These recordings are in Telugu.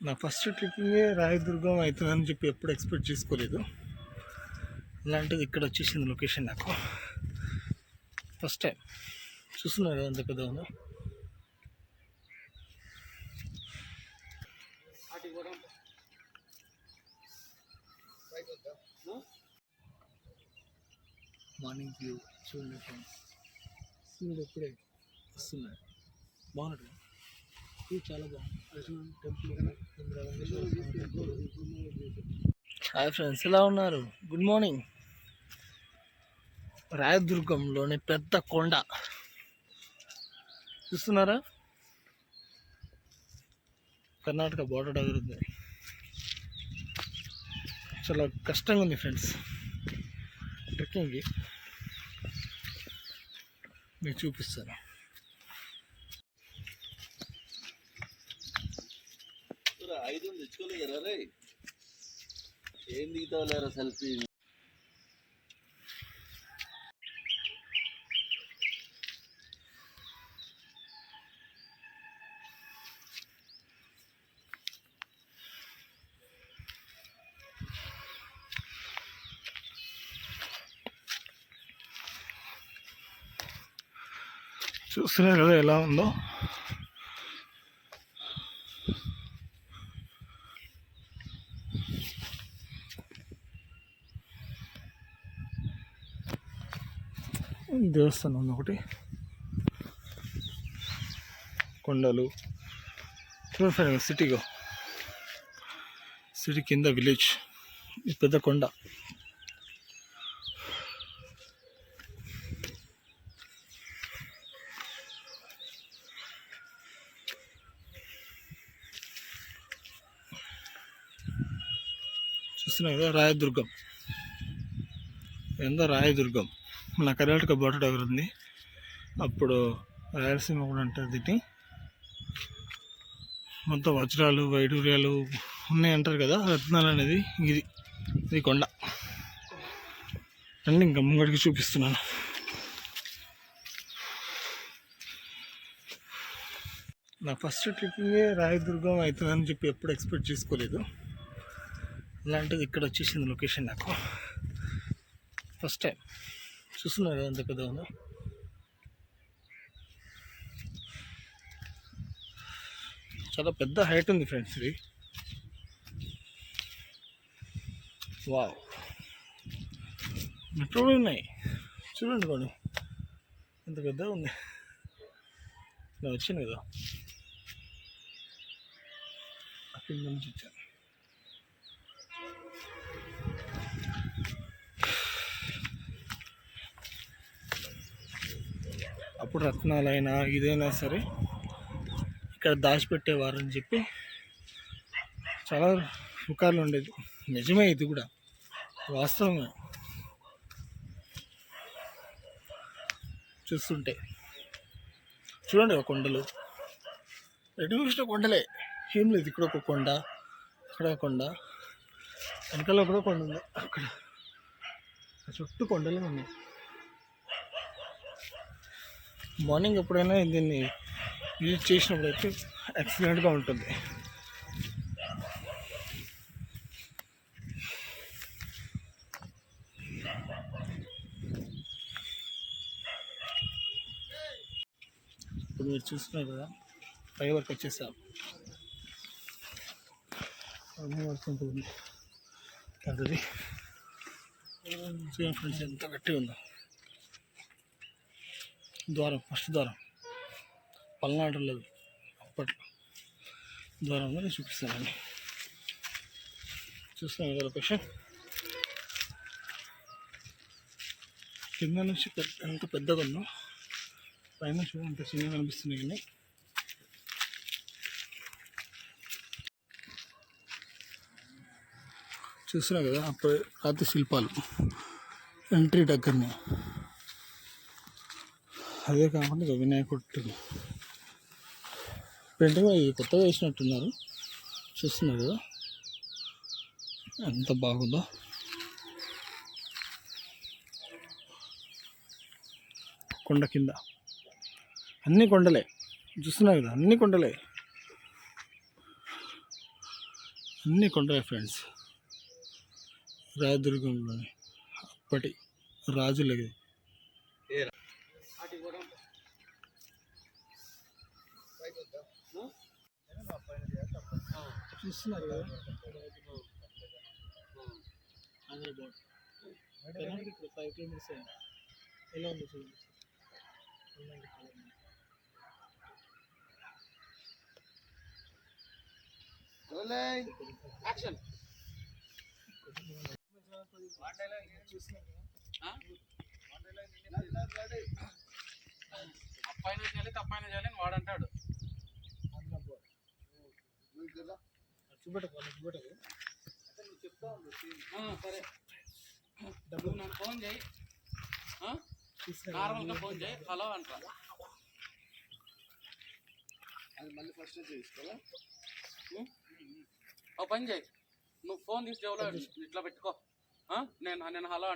నా ఫస్ట్ ట్రెక్కింగే రాయదుర్గం అవుతుందని చెప్పి ఎప్పుడు ఎక్స్పెక్ట్ చేసుకోలేదు. ఇలాంటిది ఇక్కడ వచ్చేసింది లొకేషన్ నాకు. First time. చూస్తున్నారు కదా ఎంత పెద్ద ఉందో. మార్నింగ్ వ్యూ చూడండి ఫ్రెండ్స్ సూర్యుడు ఎప్పుడే వస్తున్నాడు బాగున్నాడు చాలా బాగుంది. టెంపుల్ హాయ్ ఫ్రెండ్స్ ఎలా ఉన్నారు? Good morning. రాయదుర్గంలోని పెద్ద కొండ. చూస్తున్నారా? కర్ణాటక బోర్డర్ దగ్గర ఉంది. చాలా కష్టంగా ఉంది ఫ్రెండ్స్. ట్రెక్కింగ్కి మీకు చూపిస్తాను. ఐదు తెచ్చుకోలేదురా రే. ఏం దిగుతావులేరా సెల్ఫీ? చూస్తున్నారు కదా ఎలా ఉందో. దేవస్థానం ఉంది ఒకటి. కొండలు. చూడండి సిటీగా సిటీ కింద విలేజ్ పెద్ద కొండ. చూస్తున్నాయి కదా రాయదుర్గం. ఎంత రాయదుర్గం. మన కర్ణాటక బార్డర్ దగ్గర ఉంది. అప్పుడు రాయలసీమ కూడా అంటారు దీన్ని. మొత్తం వజ్రాలు వైడూర్యాలు ఉన్నాయి అంటారు కదా రత్నాలు అనేది ఇది ఇది కొండ. అండి ఇంకా ముంగడికి చూపిస్తున్నాను. నా ఫస్ట్ ట్రిప్పింగే రాయదుర్గం అవుతుందని చెప్పి ఎప్పుడు ఎక్స్పెక్ట్ చేసుకోలేదు. ఇలాంటిది ఇక్కడ వచ్చేసింది లొకేషన్ నాకు. First time. చూస్తున్నారు ఎంత పెద్ద ఉందో చాలా పెద్ద హైట్ ఉంది ఫ్రెండ్స్ ఇది. వావ్. మెట్రోలు ఉన్నాయి. చూడండి కొన్ని ఎంత పెద్దగా ఉంది. నేను వచ్చాను కదా. అక్కడి నుంచి వచ్చాను. ఇప్పుడు రత్నాలైనా ఇదైనా సరే ఇక్కడ దాచిపెట్టేవారు అని చెప్పి చాలా పుకార్లు ఉండేది. నిజమే ఇది కూడా. వాస్తవమే. చూస్తుంటే. చూడండి ఒక కొండలు. ఎటు చూసిన కొండలే. ఏం లేదు ఇక్కడ ఒక కొండ అక్కడ ఒక కొండ. వెనకాల కూడా కొండ ఉంది. అక్కడ. ఆ చుట్టూ కొండలే ఉన్నాయి. మార్నింగ్ ఎప్పుడైనా దీన్ని యూజ్ చేసినప్పుడు అయితే ఎక్సలెంట్గా ఉంటుంది. ఇప్పుడు మీరు చూస్తున్నారు కదా పై వరకు వచ్చేసాం. అమ్మ వరకు ఉంటుంది. అది చూడండి ఫ్రెండ్స్ ఎంత గట్టిగా ఉందో. ద్వారం ఫస్ట్ ద్వారం. పల్నాడు లేదు అప్పట్లో. ద్వారం నేను చూపిస్తానండి. చూస్తాను కదా లొకేషన్? కింద నుంచి పెద్ద ఎంత పెద్దగా ఉందో పైన చూడండి చిన్నగా కనిపిస్తుంది కానీ చూస్తున్నా కదా అప్పుడు రాతి శిల్పాలు ఎంట్రీ దగ్గరనే. అదే కాకుండా వినాయకుడు పెయింటింగ్ ఈ కొత్తగా వేసినట్టున్నారు. చూస్తున్నారు కదా. ఎంత బాగుందో. కొండ కింద. అన్ని కొండలే. చూస్తున్నారు కదా అన్ని కొండలే. అన్ని కొండలే ఫ్రెండ్స్. రాయదుర్గంలోని అప్పటి రాజులకి చూస్తున్నారు కదా. ఆంధ్ర బోర్డ్ ఇప్పుడు ఫైవ్ కిలోమీటర్స్ అయింది ఎలా ఉంది చూడండి యాక్షన్ అప్పాయిన చేయాలి తప్పాయిన చేయాలి అని వాడంటాడు. చూపెట్టకు వాళ్ళు చూపెట్టకు. ఆ, సరే. నువ్వు నాకు ఫోన్ చేయి. నార్మల్గా ఫోన్ చేయి. హలో అంటా. అది మళ్ళీ ఫస్ట్ చేసుకోవాలా? ఓ పని చేయి. నువ్వు ఫోన్ తీసి జేబులో ఇట్లా పెట్టుకో? నేను నేను హలో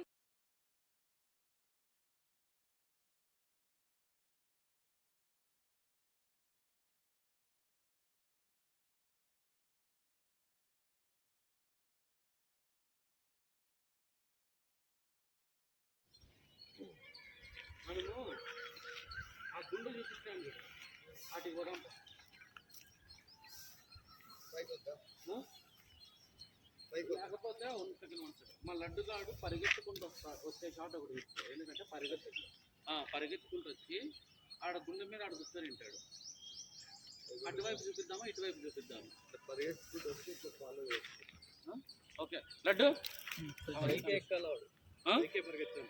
గుండు చూపిస్తాను. చూడు వాటికి కూడా లేకపోతే వన్ సెకండ్ వన్ సెకండ్ మా లడ్డు గాడు పరిగెత్తుకుంటూ వస్తా వచ్చే షాట్ ఒకటి తీసుకో ఎందుకంటే పరిగెత్తు ఆ, పరిగెత్తుకుంటూ వచ్చి ఆడ గుండె మీద ఆడ కూర్చొని ఉంటాడు అటువైపు చూపిద్దామా? ఇటువైపు చూపిద్దామా? పరిగెత్తుకుంటూ వచ్చి ఇట్లా ఫాలో ఆ? ఓకే. లడ్డు? ఎక్కాలి? పరిగెత్తాను